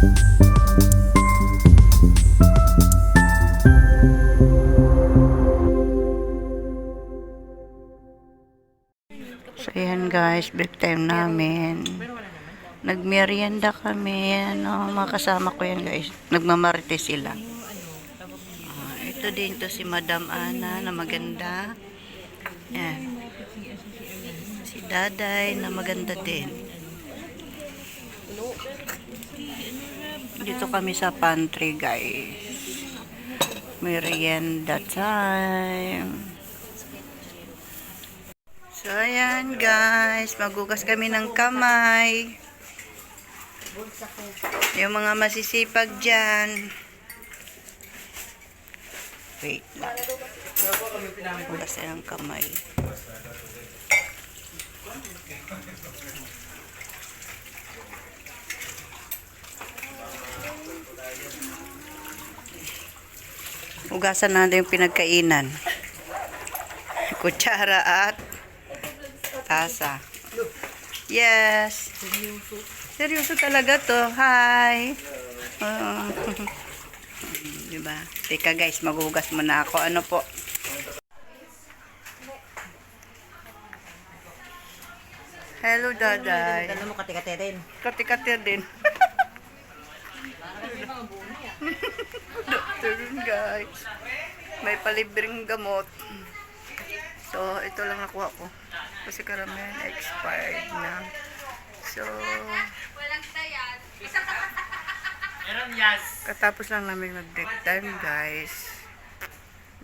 So, ayan guys, break time namin. Nagmerienda kami, ano, mga kasama ko yan guys. Nagmamarite sila. Ah, ito din to si Madam Ana na maganda. Yan. Si Daday na maganda din. Dito kami sa pantry guys. Merienda time. So, ayan guys. Magugas kami ng kamay. Yung mga masisipag dyan. Wait lang. Na ng kamay. Hugasan natin yung pinagkainan. Kutsara at tasa. Yes. Seryoso talaga to. Hi. Uh, diba? Teka guys, maghugas muna ako. Ano po? Hello, Daday. Dala mo kati-kati rin. Kati-kati din. Yun, guys. May palibreng gamot. So, ito lang nakuha ko. Kasi karamihan expired na. So, katapos lang namin mag-break time, guys.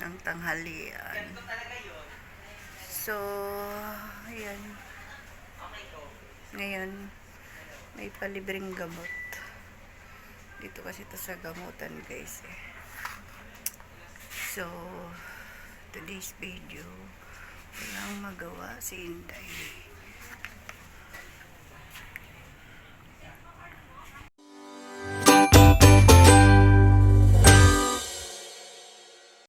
Ng tanghalian. So, ayan. Ngayon, may palibreng gamot. Dito kasi ito sa gamutan guys eh. So, today's video, walang magawa si Inday.